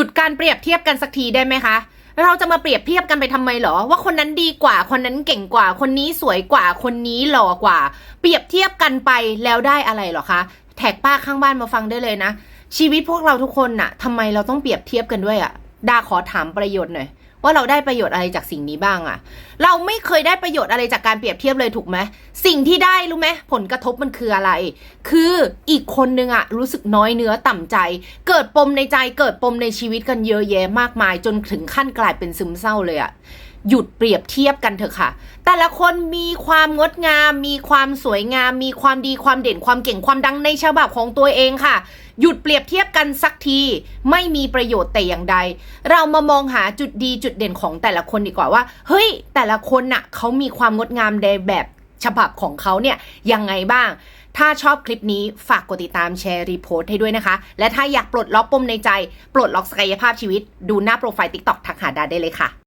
ยุดการเปรียบเทียบกันสักทีได้ไหมคะ เราจะมาเปรียบเทียบกันไปทำไมเหรอ ว่าคนนั้นดีกว่า คนนั้นเก่งกว่า คนนี้สวยกว่า คนนี้หล่อกว่า เปรียบเทียบกันไปแล้วได้อะไรเหรอคะ แท็กป้าข้างบ้านมาฟังได้เลยนะ ชีวิตพวกเราทุกคนน่ะทำไมเราต้องเปรียบเทียบกันด้วยอะดาขอถามประโยชน์หน่อย ว่าเราได้ประโยชน์อะไรจากสิ่งนี้บ้างอะเราไม่เคยได้ประโยชน์อะไรจากการเปรียบเทียบเลยถูกไหมสิ่งที่ได้รู้ไหมผลกระทบมันคืออะไร คืออีกคนนึงอะรู้สึกน้อยเนื้อต่ำใจ เกิดปมในใจเกิดปมในชีวิตกันเยอะแยะมากมาย จนถึงขั้นกลายเป็นซึมเศร้าเลยอะหยุดเปรียบเทียบกันเถอะค่ะ แต่ละคนมีความงดงาม มีความสวยงาม มีความดีความเด่นความเก่งความดังในฉบับของตัวเองค่ะ หยุดเปรียบเทียบกันสักที ไม่มีประโยชน์แต่อย่างใด เรามามองหาจุดดีจุดเด่นของแต่ละคนดีกว่าว่า เฮ้ย แต่ละคนน่ะเขามีความงดงามในแบบฉบับของเขาเนี่ยยังไงบ้าง ถ้าชอบคลิปนี้ฝากกดติดตามแชร์รีโพสต์ให้ด้วยนะคะ และถ้าอยากปลดล็อกปมในใจ ปลดล็อกศักยภาพชีวิต ดูหน้าโปรไฟล์ TikTok ทักหาดาได้เลยค่ะ